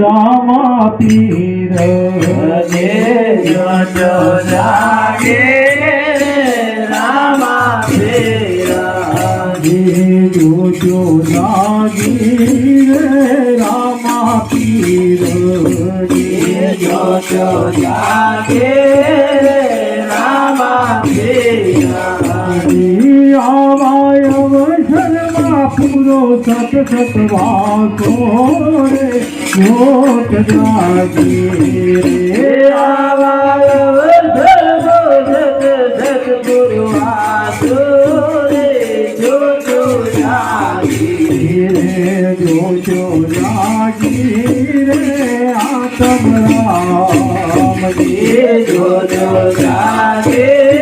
રામા પીર. જે જોજો જાગે રામા પીરા. જોજો જાગી રે રામા પીર. જો જાગે પૂરો સત સત વાસો રે મોટ જાગી રે રે જોજો જાગી. રે આતમ રામ દેવા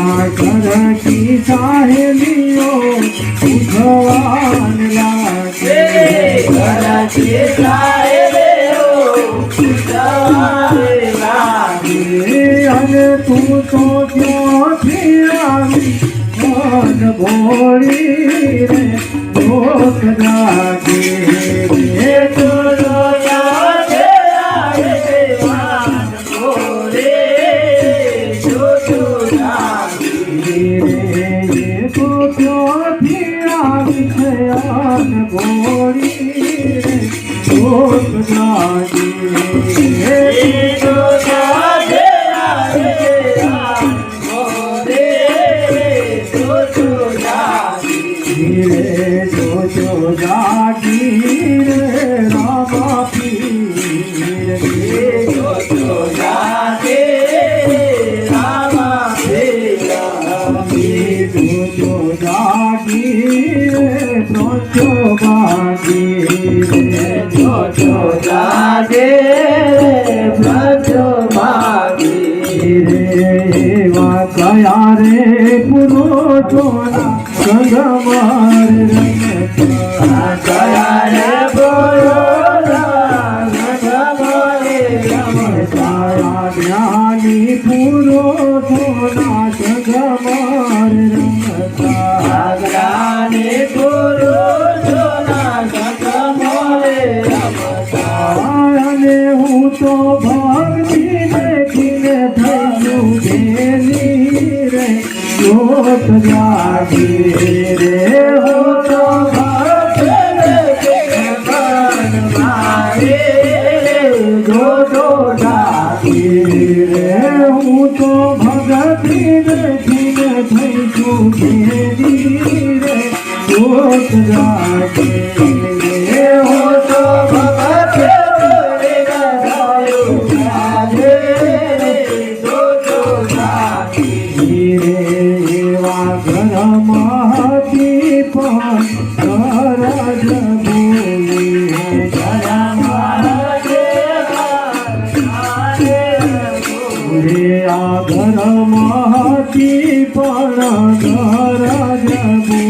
ના કરતી સાહેલીઓ ભગવાન લાગે કરતી સાહેલીઓ ભોળી રે ભોગ લાગે. રે તો જાગી રે પ્રોચો બાગી રે રે એવા કયા રે પુરો રમતા તારા બેલી રે જોત જાગી રે હું તો જોતો જાગી રે હું તો ભક્તિ દેખીને થયું બેલી રે જોત જાગી રે હું એવા ઘરમાંથી પણ ગરજ બોલી રે આ ઘરમાંથી પણ ગરજ બોલે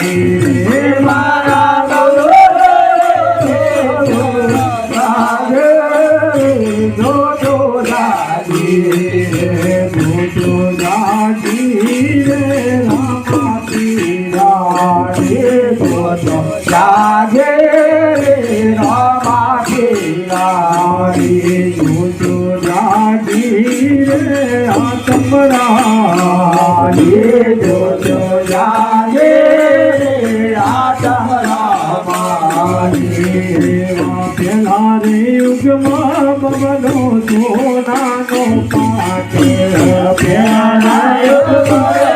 જાગી રે આ તમરા એ એવા પેલા રે યુગમાં બબલો સોનાનો પાટ પ્યારા યુગ